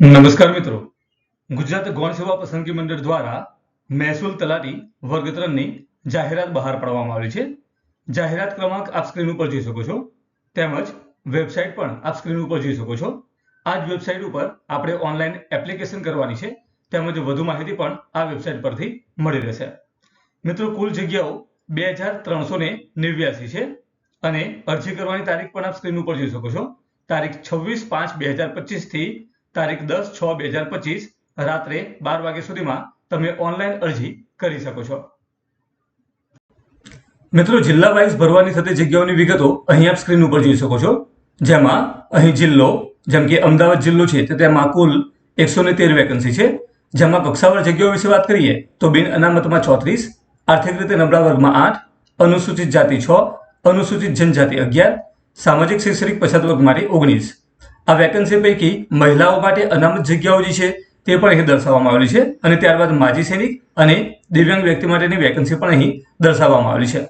નમસ્કાર મિત્રો. ગુજરાત ગૌણ સેવા પસંદગી મંડળ દ્વારા મહેસૂલ તલાટી વર્ગ ત્રણની જાહેરાત બહાર પાડવામાં આવી છે. જાહેરાત ક્રમાંક આપ સ્ક્રીન ઉપર જોઈ શકો છો. તેમજ વેબસાઇટ પણ આપ સ્ક્રીન ઉપર જોઈ શકો છો. આ જ વેબસાઇટ ઉપર આપણે ઓનલાઈન એપ્લિકેશન કરવાની છે. તેમજ વધુ માહિતી પણ આ વેબસાઇટ પરથી મળી રહેશે. મિત્રો, કુલ જગ્યાઓ બે હજાર ત્રણસો ને નેવ્યાસી છે. અને અરજી કરવાની તારીખ પણ આપ સ્ક્રીન ઉપર જોઈ શકો છો. તારીખ છવ્વીસ પાંચ બે હજાર પચીસથી થી તારીખ દસ છ બે હજાર પચીસ રાત્રે બાર વાગ્યા સુધીમાં તમે ઓનલાઈન અરજી કરી શકો છો. મિત્રો, જિલ્લા વાઇઝ ભરવાની થતી જગ્યાઓની વિગતો અહીં આપ સ્ક્રીન ઉપર જોઈ શકો છો. જેમાં અહીં જિલ્લો, જેમ કે અમદાવાદ જિલ્લો છે, તો તેમાં કુલ એકસો ને તેર વેકન્સી છે. જેમાં કક્ષાવાર જગ્યાઓ વિશે વાત કરીએ, તો બિન અનામતમાં ચોત્રીસ, આર્થિક રીતે નબળા વર્ગમાં આઠ, અનુસૂચિત જાતિ છ, અનુસૂચિત જનજાતિ અગિયાર, સામાજિક શૈક્ષણિક પછાત વર્ગ માટે ઓગણીસ. આ વેકન્સી પૈકી મહિલાઓ માટે અનામત જગ્યાઓ જે છે તે પણ અહીં દર્શાવવામાં આવેલી છે અને ત્યારબાદ માજી સૈનિક અને દિવ્યાંગ વ્યક્તિ માટેની વેકન્સી પણ અહીં દર્શાવવામાં આવેલી છે.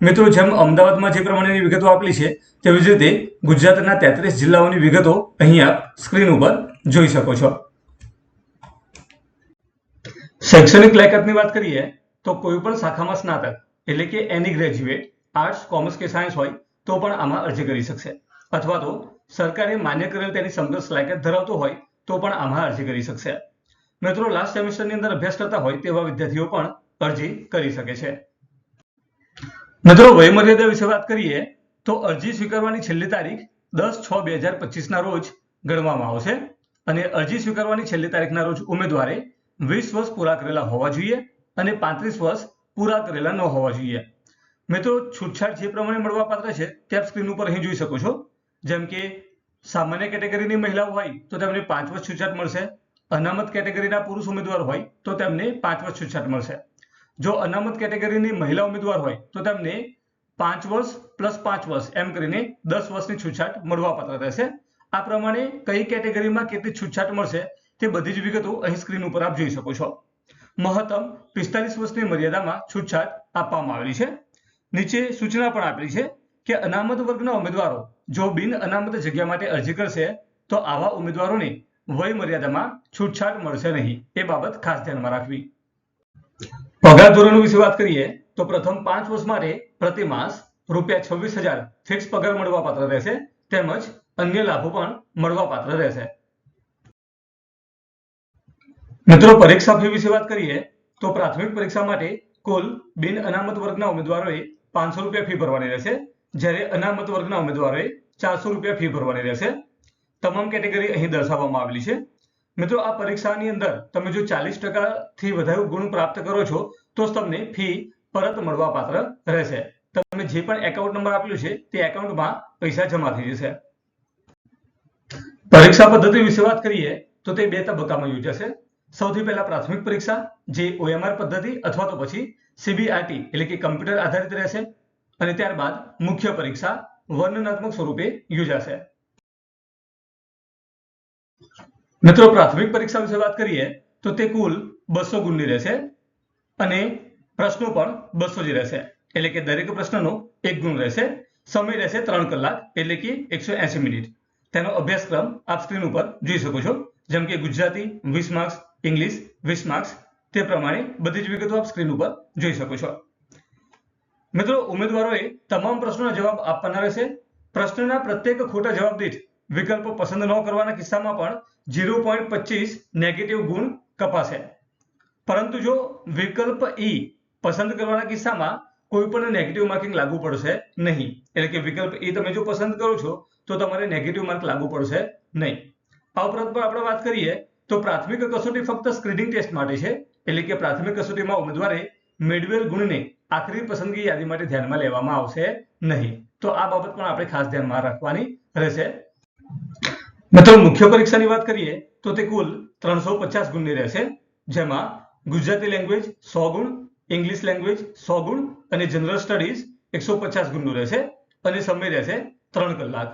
મિત્રો, જેમ અમદાવાદમાં જે પ્રમાણેની વિગતો આપેલી છે, તેવી જ રીતે ગુજરાતના તેત્રીસ જિલ્લાઓની વિગતો અહીં આપ સ્ક્રીન ઉપર જોઈ શકો છો. શૈક્ષણિક લાયકાતની વાત કરીએ, તો કોઈ પણ શાખામાં સ્નાતક એટલે કે એની ગ્રેજ્યુએટ આર્ટ્સ કોમર્સ કે સાયન્સ હોય તો પણ આમાં અરજી કરી શકશે. અથવા તો સરકારે માન્ય કરેલ તેની સમગ્ર લાયકાત ધરાવતો હોય તો પણ આમાં અરજી કરી શકશે. મિત્રો લાસ્ટ સેમેસ્ટરની અંદર અભ્યાસ કરતા હોય તેવા વિદ્યાર્થીઓ પણ અરજી કરી શકે છે. મિત્રો, વયમર્યાદા વિશે વાત કરીએ તો અરજી સ્વીકારવાની છેલ્લી તારીખ દસ છ બે હજાર પચીસના રોજ ગણવામાં આવશે અને અરજી સ્વીકારવાની છેલ્લી તારીખના રોજ ઉમેદવારે વીસ વર્ષ પૂરા કરેલા હોવા જોઈએ અને પાંત્રીસ વર્ષ પૂરા કરેલા ન હોવા જોઈએ. મિત્રો, છૂટછાટ જે પ્રમાણે મળવા પાત્ર છે, તે સ્ક્રીન ઉપર અહીં જોઈ શકો છો. જેમ કે સામાન્ય કેટેગરીની મહિલાઓ હોય તો તેમને પાંચ વર્ષ છૂટછાટ મળશે. અનામત કેટેગરીના પુરુષ ઉમેદવાર હોય તો તેમને પાંચ વર્ષ છૂટછાટ મળશે. જો અનામત કેટેગરીની મહિલા ઉમેદવાર હોય તો તેમને પાંચ વર્ષ પ્લસ પાંચ વર્ષ એમ કરીને દસ વર્ષની છૂટછાટ મળવાપાત્ર રહેશે. આ પ્રમાણે કઈ કેટેગરીમાં કેટલી છૂટછાટ મળશે તે બધી જ વિગતો અહીં સ્ક્રીન ઉપર આપ જોઈ શકો છો. મહત્તમ પિસ્તાલીસ વર્ષની મર્યાદામાં છૂટછાટ આપવામાં આવેલી છે. નીચે સૂચના પણ આપેલી છે કે અનામત વર્ગના ઉમેદવારો જો બિન અનામત જગ્યા માટે અરજી કરશે, તો આવા ઉમેદવારોને વય મર્યાદામાં છૂટછાટ મળશે નહીં. એ બાબત ખાસ ધ્યાનમાં રાખવી. પગાર ધોરણો વિશે વાત કરીએ, તો પ્રથમ પાંચ વર્ષ માટે પ્રતિ માસ રૂપિયા છવ્વીસ હજાર ફિક્સ પગાર મળવાપાત્ર રહેશે, તેમજ અન્ય લાભો પણ મળવાપાત્ર રહેશે. મિત્રો, પરીક્ષા ફી વિશે વાત કરીએ, તો પ્રાથમિક પરીક્ષા માટે કુલ બિન અનામત વર્ગના ઉમેદવારોએ પાંચસો રૂપિયા ફી ભરવાની રહેશે જ્યારે અનામત વર્ગના ઉમેદવારોએ ચારસો રૂપિયા ફી ભરવાની રહેશે. તમામ કેટેગરી અહીં દર્શાવવામાં આવેલી છે. મિત્રો, આ પરીક્ષાની અંદર તમે જો ચાલીસ ટકાથી વધારે ગુણ પ્રાપ્ત કરો છો, તો તમને ફી પરત મળવા પાત્ર રહેશે. તમે જે પણ એકાઉન્ટ નંબર આપ્યો છે, તે એકાઉન્ટમાં પૈસા જમા થઈ જશે. પરીક્ષા પદ્ધતિ વિશે વાત કરીએ, તો તે બે તબક્કામાં યોજાશે. સૌથી પહેલા પ્રાથમિક પરીક્ષા, જે ઓએમઆર પદ્ધતિ અથવા તો પછી સીબીઆરટી એટલે કે કમ્પ્યુટર આધારિત રહેશે. અને ત્યારબાદ મુખ્ય પરીક્ષા વર્ણનાત્મક સ્વરૂપે યોજાશે. મિત્રો, પ્રાથમિક પરીક્ષા વિશે વાત કરીએ તો તે કુલ બસો ગુણની રહેશે અને પ્રશ્નો પણ બસો જ રહેશે. એટલે કે દરેક પ્રશ્નનો એક ગુણ રહેશે. સમય રહેશે ત્રણ કલાક, એટલે કે એકસો એસી મિનિટ. તેનો અભ્યાસક્રમ આપ સ્ક્રીન ઉપર જોઈ શકો છો. જેમ કે ગુજરાતી, વીસ માર્ક્સ, ઇંગ્લિશ, વીસ માર્ક્સ, તે પ્રમાણે બધી જ વિગતો આપ સ્ક્રીન ઉપર જોઈ શકો છો. મિત્રો, ઉમેદવારોએ તમામ પ્રશ્નોના જવાબ આપવાના રહેશે. પ્રશ્નના પ્રત્યેક ખોટા જવાબ દીઠ વિકલ્પો પસંદ ન કરવાના કિસ્સામાં પણ ઝીરો પોઈન્ટ પચીસ નેગેટિવ ગુણ કપાશે. પરંતુ જો વિકલ્પ ઈ પસંદ કરવાના કિસ્સામાં કોઈ પણ નેગેટિવ માર્કિંગ લાગુ પડશે નહીં. એટલે કે વિકલ્પ ઈ તમે જો પસંદ કરો છો, તો તમારે નેગેટિવ માર્ક લાગુ પડશે નહીં. આ ઉપરાંત પણ આપણે વાત કરીએ, તો પ્રાથમિક કસોટી ફક્ત સ્ક્રીનિંગ ટેસ્ટ માટે છે. એટલે કે પ્રાથમિક કસોટીમાં ઉમેદવારે મેળવેલ ગુણને આખરી પસંદગી યાદી માટે ધ્યાનમાં લેવામાં આવશે નહીં. તો આ બાબત પણ આપણે ખાસ ધ્યાનમાં રાખવાની રહેશે. મિત્રો, મુખ્ય પરીક્ષાની વાત કરીએ તો તે કુલ ત્રણસો પચાસ ગુણની રહેશે, જેમાં ગુજરાતી લેંગ્વેજ સો ગુણ ઇંગ્લિશ લેંગ્વેજ સો ગુણ અને જનરલ સ્ટડીઝ એકસો પચાસ ગુણનું રહેશે અને સમય રહેશે ત્રણ કલાક.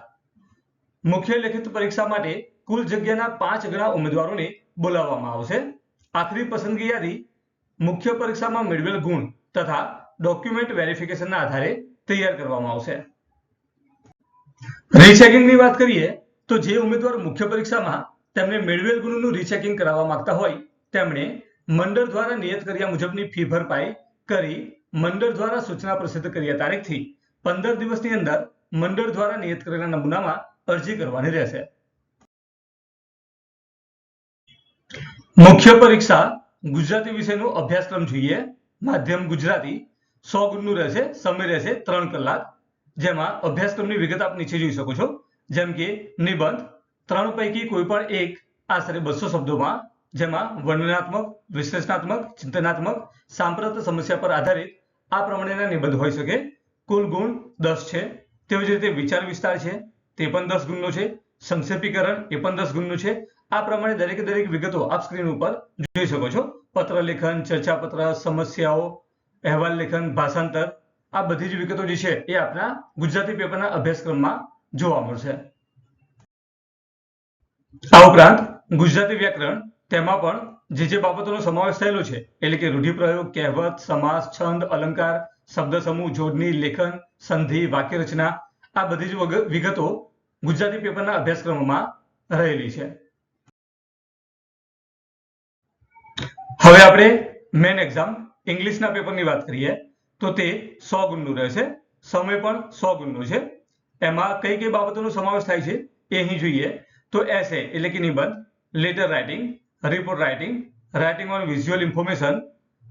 મુખ્ય લેખિત પરીક્ષા માટે કુલ જગ્યાના પાંચ ગણા ઉમેદવારોને બોલાવવામાં આવશે. આખરી પસંદગી યાદી મુખ્ય પરીક્ષામાં મેળવેલ ગુણ તથા ડોક્યુમેન્ટ વેરિફિકેશનના આધારે તૈયાર કરવામાં આવશે. રીચેકિંગની વાત કરીએ, તો જે ઉમેદવાર મુખ્ય પરીક્ષામાં તેમણે મેળવેલ ગુણનું રીચેકિંગ કરાવવા માંગતા હોય, તેમણે મંડળ દ્વારા નિયત કર્યા મુજબની ફી ભરપાઈ કરી મંડળ દ્વારા સૂચના પ્રસિદ્ધ કર્યા તારીખથી. પંદર દિવસની અંદર મંડળ દ્વારા નિયત કરેલા નમૂનામાં અરજી કરવાની રહેશે. મુખ્ય પરીક્ષા ગુજરાતી વિષયનો અભ્યાસક્રમ જોઈએ. માધ્યમ ગુજરાતી સો ગુણનું રહેશે, સમય રહેશે ત્રણ કલાક. જેમાં અભ્યાસક્રમની વિગત આપ નીચે જોઈ શકો છો. જેમ કે નિબંધ, ત્રણ પૈકી કોઈ પણ એક આશરે બસો શબ્દોમાં, જેમાં વર્ણનાત્મક, વિશ્લેષણાત્મક, ચિંતનાત્મક, સાંપ્રત સમસ્યા પર આધારિત આ પ્રમાણેના નિબંધ હોઈ શકે. કુલ ગુણ દસ છે. તેવી જ રીતે વિચાર વિસ્તાર છે, તે પણ દસ ગુણનો છે. સંક્ષેપીકરણ એ પણ દસ ગુણનું છે. આ પ્રમાણે દરેકે દરેક વિગતો આપ સ્ક્રીન ઉપર જોઈ શકો છો. પત્ર લેખન, ચર્ચાપત્ર, સમસ્યાઓ અહેવાલ, લેખન, ભાષાંતર, આ બધી જ વિગતો જે છે એ આપણા ગુજરાતી પેપરના અભ્યાસક્રમમાં જોવા મળશે. આ ઉપરાંત ગુજરાતી વ્યાકરણ તેમાં પણ જે જે બાબતોનો સમાવેશ થયેલો છે, એટલે કે રૂઢિપ્રયોગ, કહેવત, સમાસ, છંદ, અલંકાર, શબ્દ સમૂહ, જોડણી, લેખન, સંધિ વાક્ય રચના આ બધી જ વિગતો ગુજરાતી પેપરના અભ્યાસક્રમમાં રહેલી છે. હવે આપણે મેન એક્ઝામ ઇંગ્લિશના પેપરની વાત કરીએ, તો તે સો ગુણનું રહેશે. સમય પણ સો ગુણનો છે. એમાં કઈ કઈ બાબતોનો સમાવેશ થાય છે એ અહીં જોઈએ. તો એસે એટલે કે નિબંધ letter writing report writing writing on visual information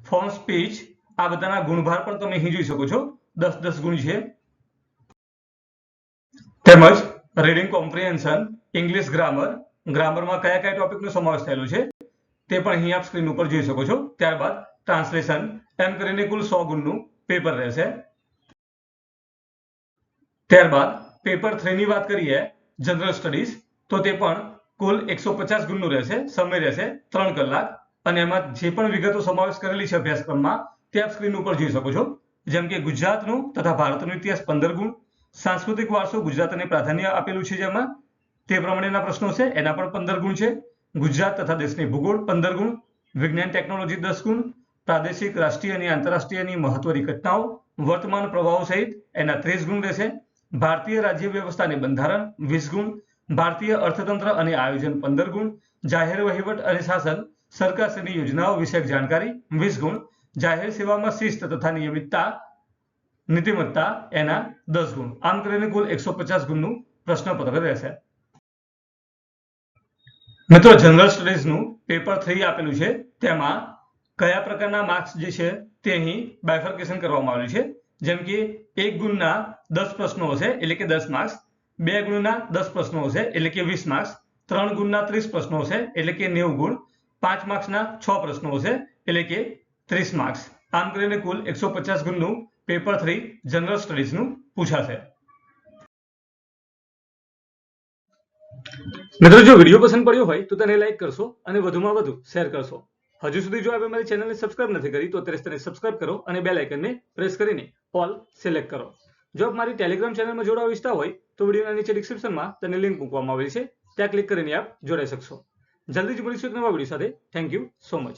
form speech આ બધાના ગુણભાર પણ તમે અહીં જોઈ શકો છો. દસ દસ ગુણ છે. તેમજ રીડિંગ કોમ્પ્રિહેન્શન ઇંગ્લિશ ગ્રામર ગ્રામરમાં કયા કયા ટોપિકનો સમાવેશ થયેલો છે, તે પણ અહીં આપ સ્ક્રીન ઉપર જોઈ શકો છો. ત્યારબાદ ટ્રાન્સલેશન એમ કરીને કુલ સો ગુણનું પેપર રહેશે. ત્યારબાદ પેપર થ્રી ની વાત કરીએ જનરલ સ્ટડીઝ તો તે પણ કુલ એકસો પચાસ ગુણનું રહેશે, સમય રહેશે ત્રણ કલાક. અને એમાં જે પણ વિગતો સમાવેશ કરેલી છે અભ્યાસક્રમમાં, તે આપ સ્ક્રીન ઉપર જોઈ શકો છો. જેમ કે ગુજરાતનું તથા ભારતનો ઇતિહાસ પંદર ગુણ, સાંસ્કૃતિક વારસો ગુજરાતને પ્રાધાન્ય આપેલું છે જેમાં, તે પ્રમાણેના પ્રશ્નો છે, એના પણ પંદર ગુણ છે. ગુજરાત તથા દેશની ભૂગોળ પંદર ગુણ, વિજ્ઞાન, ટેકનોલોજી દસ ગુણ પ્રાદેશિક, રાષ્ટ્રીય અને આંતરરાષ્ટ્રીયની મહત્વની ઘટનાઓ, વર્તમાન પ્રભાવો સહિત એના ત્રીસ ગુણ રહેશે. ભારતીય રાજ્ય વ્યવસ્થાને બંધારણ વીસ ગુણ, ભારતીય અર્થતંત્ર અને આયોજન પંદર ગુણ, જાહેર વહીવટ અને શાસન, સરકારશ્રીની યોજનાઓ વિષયક જાણકારી વીસ ગુણ, જાહેર સેવામાં શિસ્ત તથા નિયમિતતા, નીતિમત્તા એના દસ ગુણ. આમ કરીને કુલ એકસો પચાસ ગુણનું પ્રશ્નપત્ર રહેશે. મિત્રો, જનરલ સ્ટડીઝનું પેપર થ્રી આપેલું છે. તેમાં કયા પ્રકારના માર્ક્સ જે છે તે અહીં બાયફર્કેશન કરવામાં આવ્યું છે? જેમ કે એક ગુણના દસ પ્રશ્નો હશે, એટલે કે દસ માર્ક્સ બે ગુણના દસ પ્રશ્નો હશે, એટલે કે વીસ માર્ક્સ ત્રણ ગુણના ત્રીસ પ્રશ્નો હશે, એટલે કે નેવું ગુણ. પાંચ માર્ક્સના છ પ્રશ્નો હશે, એટલે કે ત્રીસ માર્ક્સ આમ કરીને કુલ એકસો પચાસ ગુણનું પેપર થ્રી જનરલ સ્ટડીઝનું પૂછાશે. મિત્રો, જો વીડિયો પસંદ પડ્યો હોય તો તેને લાઈક કરશો અને વધુમાં વધુ શેર કરશો. હજુ સુધી જો આપે મારી ચેનલને સબસ્ક્રાઇબ નથી કરી, તો અત્યારે તેને સબસ્ક્રાઇબ કરો અને બે લાઇકનને પ્રેસ કરીને ઓલ સિલેક્ટ કરો. જો આપ મારી ટેલિગ્રામ ચેનલમાં જોડાવા ઈચ્છતા હોય, તો વિડીયોના નીચે ડિસ્ક્રિપ્શનમાં તેને લિંક મૂકવામાં આવેલી છે. ત્યાં ક્લિક કરીને આપ જોડાઈ શકશો. જલ્દી જ મળીશું એક નવા વીડિયો સાથે. Thank you so much